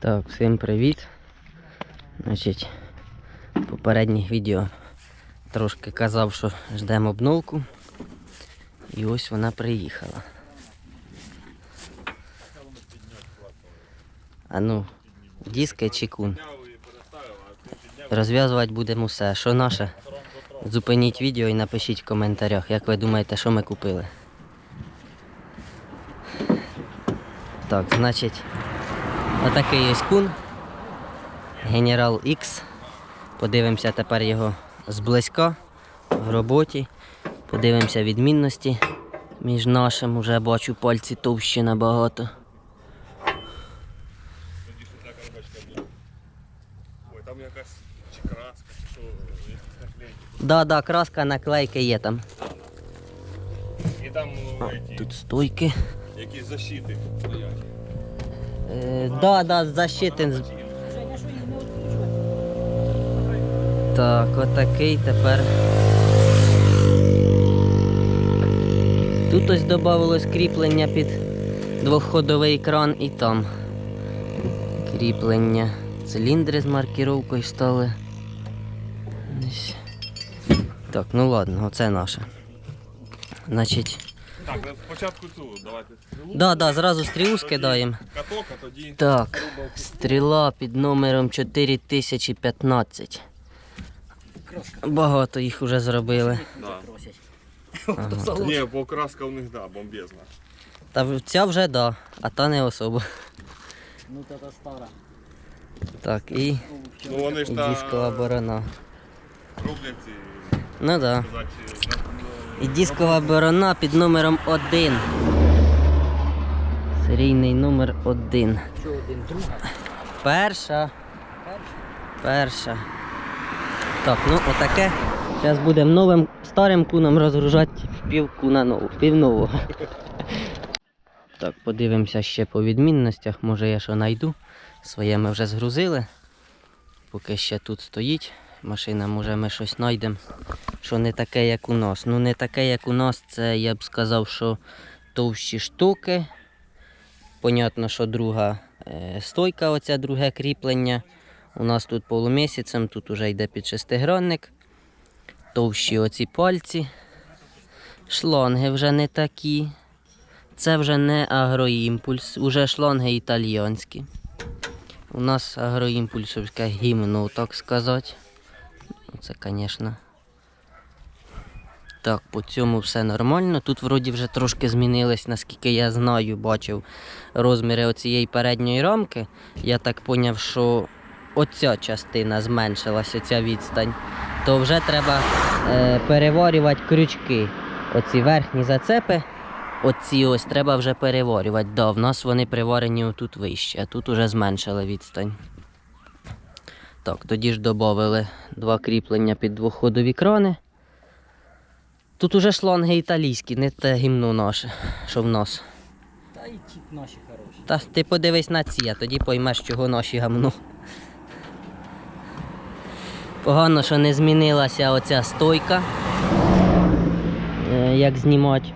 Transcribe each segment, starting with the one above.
Так, всім привіт. Значить, в попередніх відео трошки казав, що ждемо обновку. І ось вона приїхала. А ну, диски чи кун. Розв'язувати будемо все. Що наше? Зупиніть відео і напишіть в коментарях, як ви думаєте, що ми купили. Так, значить, отакий ось кун. Генерал X. Подивимося тепер його зблизька в роботі. Подивимося відмінності між нашим. Уже бачу пальці товщі набагато. Ой, там якась чи краска, чи що, якісь наклейки. Да, да, краска наклейки є там. І там ну, які, Тут стойки. якісь защити стоять. Е, да, да, защити. Так, отакий тепер. Тут ось додавалось кріплення під двохходовий кран і там. Кріплення. Циліндри з маркіровкою стали. Так, ну ладно, оце наше. Значить. Так, ну, спочатку цю давайте стрілу. Да, да, зразу стрілу скидаємо. Каток, а тоді Так, стріла під номером 4015. Багато їх вже зробили. да. Ага. Ні, бо краска у них да, бомбезна. Та ця вже да, а та не особо. Ну это стара. Так, і, Ну вони ж та дискова борона. роблять ці, Ну да. сказати, на- І дискова борона під номером 1. Серійний номер 1. Що один друга? Перша. Перша. Так, ну отаке. Зараз будемо новим старим куном розгружати пів куна нову, пів нового. Так, подивимося ще по відмінностях. Може я що знайду. Своє ми вже згрузили. Поки ще тут стоїть машина, може ми щось знайдемо. Що не таке, як у нас. Ну не таке, як у нас, це я б сказав, що товщі штуки. Понятно, що друга е, стойка, оця друге кріплення. У нас тут полумісяцем, тут уже йде під шестигранник. Товщі оці пальці. Шланги вже не такі. Це вже не агроімпульс, уже шланги італійські. У нас агроімпульсовське гімно, так сказати. Це, звісно. Так, по цьому все нормально. Тут вроді вже трошки змінились, наскільки я знаю, бачив розміри оцієї передньої рамки. Я так поняв, що оця частина зменшилась, оця відстань. То вже треба е, переварювати крючки. Оці верхні зацепи. Оці ось треба вже переварювати. Да, в нас вони приварені отут вище, а тут уже зменшили відстань. Так, тоді ж додали два кріплення під двоходові крани. Тут уже шланги італійські, не те гімно наше, що в нас. Та і ті наші хороші. Та ти подивись на ці, а тоді поймеш, чого наші гамно. Погано, що не змінилася оця стойка. Е, Як знімати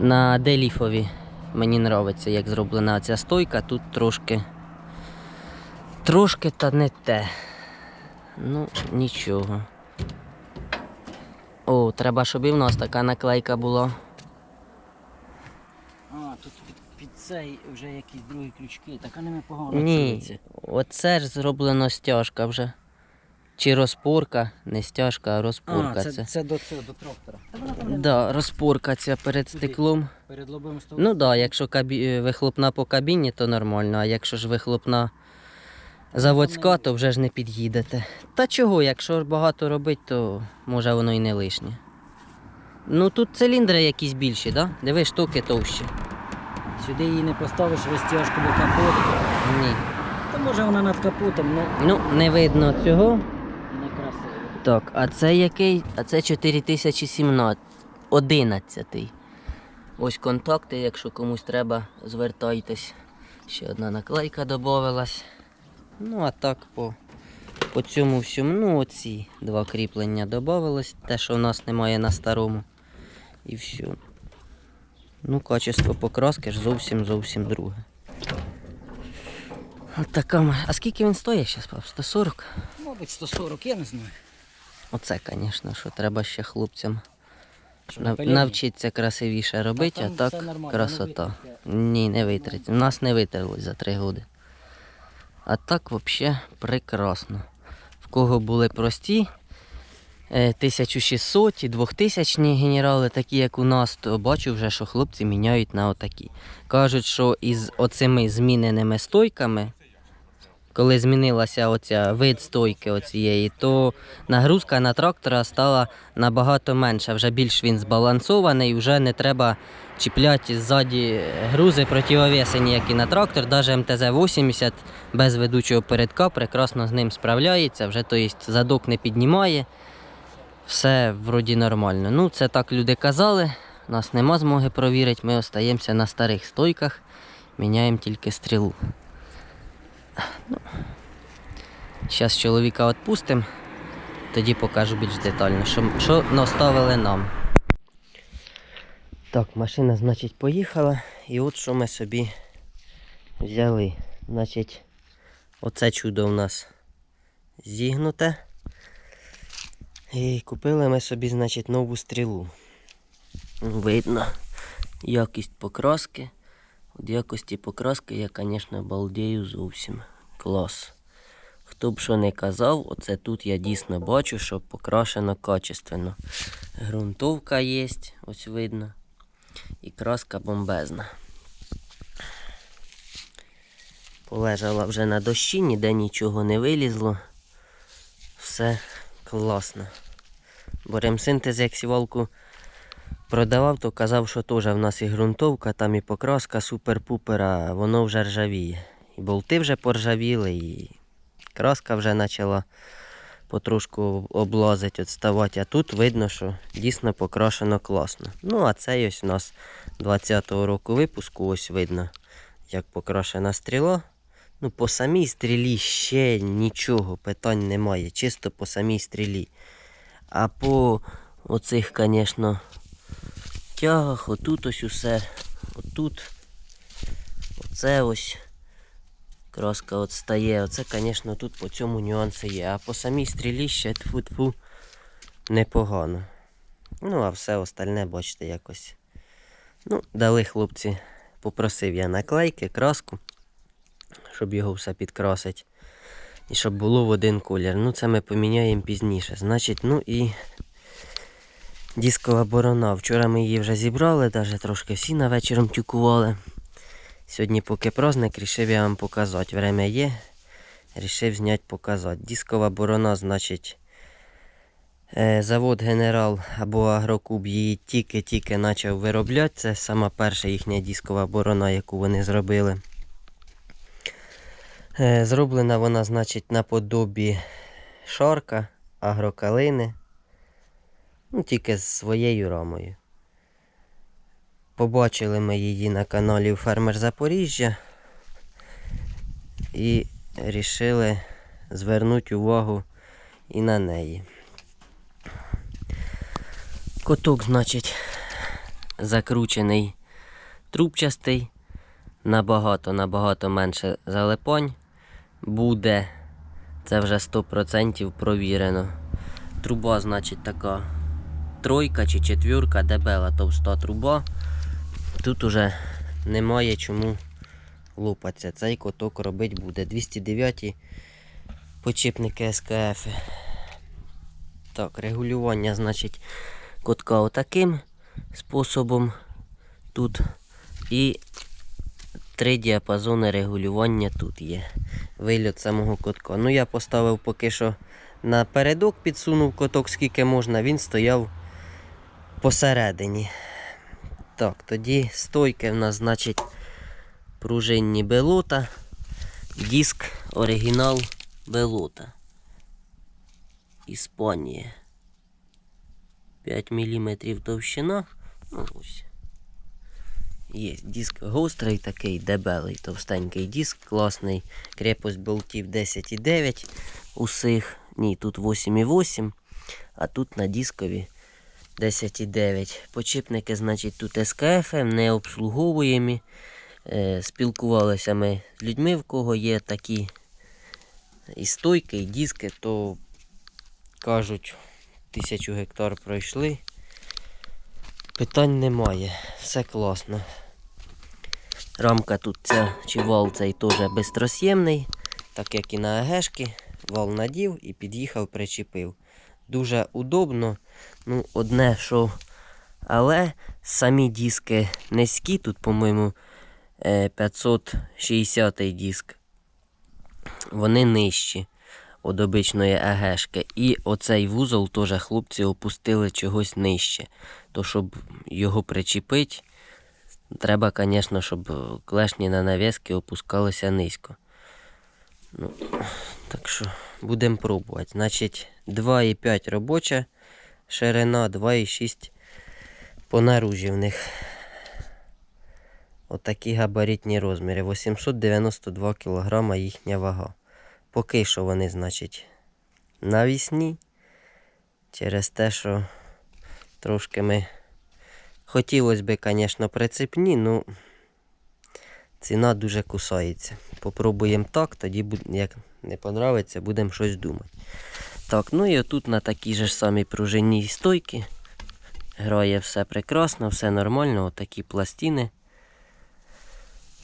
на деліфові. Мені подобається, як зроблена ця стойка. Тут трошки. Трошки та не те. Ну, нічого. О, треба, щоб і в нас така наклейка була. А, тут під, під цей вже якісь другі крючки, так вони ми погано Ні, оце ж зроблено стяжка вже. Чи розпорка, не стяжка, а розпорка. А, це. це, це до цього, до трактора. Да, розпорка ця перед стеклом. перед лобовим столом. Ну так, да, якщо кабі... е, вихлопна по кабіні, то нормально, а якщо ж вихлопна заводська, то вже ж не під'їдете. Та чого, якщо багато робить, то може воно і не лишнє. Ну тут циліндри якісь більші, да? Диви, штуки товщі. Сюди її не поставиш розтяжку до капоту. Ні. Та може вона над капотом, ну Ну, не видно цього. не красиво. Так, а це який? А це 4017. 11. Ось контакти, якщо комусь треба, звертайтесь. Ще одна наклейка додавалась. Ну, а так по, по цьому всьому, ну, оці два кріплення додавалось. Те, що в нас немає на старому. І все. Ну, качество покраски ж зовсім зовсім друге. От така. А скільки він стоїть зараз, пап? 140? Мабуть, 140, я не знаю. Оце, звісно, що треба ще хлопцям нав- навчитися красивіше робити, а так красота. не. Ні, не витримать. У нас не витерлось за три роки. А так взагалі прекрасно. В кого були прості е, 1600 і 2000 генерали, такі як у нас, то бачу вже, що хлопці міняють на отакі. Кажуть, що із оцими зміненими стойками, коли змінилася оця вид стойки оцієї, то нагрузка на трактора стала набагато менша. Вже більш він збалансований, вже не треба чіпляти ззаді грузи противовеси ніякі на трактор. Навіть МТЗ-80 без ведучого передка прекрасно з ним справляється, вже то есть, задок не піднімає. Все вроді нормально. Ну, це так люди казали. У нас нема змоги провірити, ми остаємося на старих стойках, міняємо тільки стрілу. Зараз чоловіка відпустимо, тоді покажу більш детально, що, що наставили нам. Так, машина, значить, поїхала. І от що ми собі взяли. Значить, оце чудо у нас зігнуте. І купили ми собі, значить, нову стрілу. Видно якість покраски. От якості покраски я, звісно, балдею зовсім. Клас. Хто б що не казав, оце тут я дійсно бачу, що покрашено качественно. Грунтовка є, ось видно. І краска бомбезна. Полежала вже на дощі, ніде нічого не вилізло. Все класно. Бо ремсинтез, як сівалку продавав, то казав, що теж в нас і ґрунтовка, там і покраска супер-пупер, а воно вже ржавіє. І болти вже поржавіли, і краска вже почала потрошку облазить, відставати. А тут видно, що дійсно покрашено класно. Ну, а це ось у нас 20-го року випуску, ось видно, як покрашена стріла. Ну, по самій стрілі ще нічого, питань немає. Чисто по самій стрілі. А по оцих, звісно, тягах, отут ось усе, отут, оце ось. Краска от стає. Оце, звісно, тут по цьому нюанси є. А по самій стрілі ще тфу-тфу непогано. Ну, а все остальне, бачите, якось. Ну, дали хлопці, попросив я наклейки, краску, щоб його все підкрасити. І щоб було в один колір. Ну, це ми поміняємо пізніше. Значить, ну і дискова борона. Вчора ми її вже зібрали, навіть трошки всі на вечором тюкували. Сьогодні, поки праздник, рішив я вам показати. Время є. Рішив зняти показати. Дискова борона, значить, е, завод Генерал або Агрокуб її тільки-тільки почав виробляти. Це сама перша їхня дискова борона, яку вони зробили. Е, Зроблена вона, значить, наподобі шарка, агрокалини. Ну, тільки з своєю рамою. Побачили ми її на каналі Фермер Запоріжжя і вирішили звернути увагу і на неї. Коток, значить, закручений трубчастий, набагато-набагато менше залипань буде. Це вже 100% провірено. Труба, значить, така тройка чи четвірка, дебела товста труба. Тут уже немає чому лупатися. Цей коток робити буде. 209 почіпники СКФ. Так, регулювання, значить, котка отаким способом тут. І три діапазони регулювання тут є. Вильот самого котка. Ну, я поставив поки що напередок, підсунув коток, скільки можна, він стояв посередині. Так, тоді стойки в нас, значить, пружинні белота, диск оригінал белота. Іспанія. 5 мм товщина. Ну, ось. Є диск гострий такий, дебелий, товстенький диск, класний. Крепость болтів 10,9 усіх. Ні, тут 8,8, а тут на дискові 10,9. Почіпники, значить, тут СКФ, не обслуговуємі. Е, спілкувалися ми з людьми, в кого є такі і стойки, і диски, то кажуть, тисячу гектар пройшли. Питань немає, все класно. Рамка тут ця чи вал цей теж безтросємний, так як і на Агешки. Вал надів і під'їхав, причепив. Дуже удобно. Ну, одне, що. Але самі диски низькі, тут, по-моєму, е, 560 диск. Вони нижчі від обичної АГшки. І оцей вузол теж хлопці опустили чогось нижче. То щоб його причепити, треба, звісно, щоб клешні на нав'язки опускалися низько. Ну, так що будемо пробувати. Значить, 2,5 робоча ширина, 2,6 по наружі в них. Отакі габаритні розміри. 892 кг їхня вага. Поки що вони, значить, навісні. Через те, що трошки ми. Хотілося б, звісно, прицепні, ну ціна дуже кусається. Попробуємо так, тоді, як не подобається, будемо щось думати. Так, ну і отут на такій же самій пружинній стойці. Грає все прекрасно, все нормально, отакі пластини.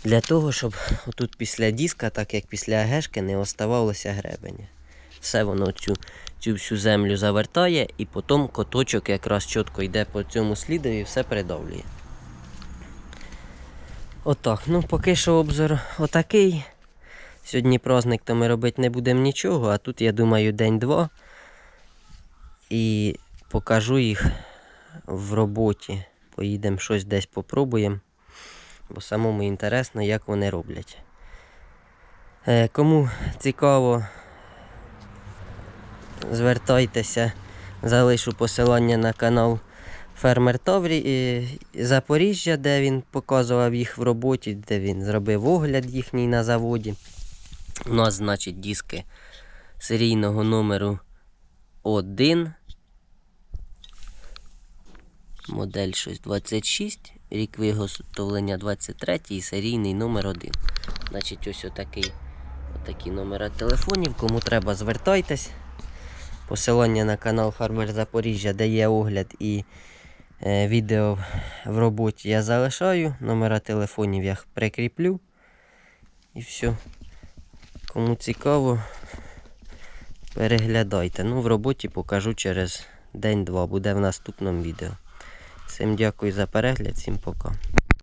Для того, щоб отут після диска, так як після агешки, не оставалося гребеня. Все воно цю, цю всю землю завертає і потім коточок якраз чітко йде по цьому сліду і все придавлює. Отак. Ну, поки що обзор отакий. Сьогодні праздник, то ми робити не будемо нічого, а тут, я думаю, день-два. І покажу їх в роботі. Поїдемо щось десь попробуємо. Бо самому інтересно, як вони роблять. Е, кому цікаво, звертайтеся, залишу посилання на канал Фермер Таврі е, Запоріжжя, де він показував їх в роботі, де він зробив огляд їхній на заводі. У нас, значить, диски серійного номеру 1. Модель щось 26, рік виготовлення 23 і серійний номер 1. Значить, ось отакий, отакі номера телефонів. Кому треба, звертайтесь. Посилання на канал Фармер Запоріжжя, де є огляд і е, відео в роботі я залишаю. Номера телефонів я прикріплю. І все. Кому цікаво, переглядайте. Ну, в роботі покажу через день-два. Буде в наступному відео. Всім дякую за перегляд, всім пока.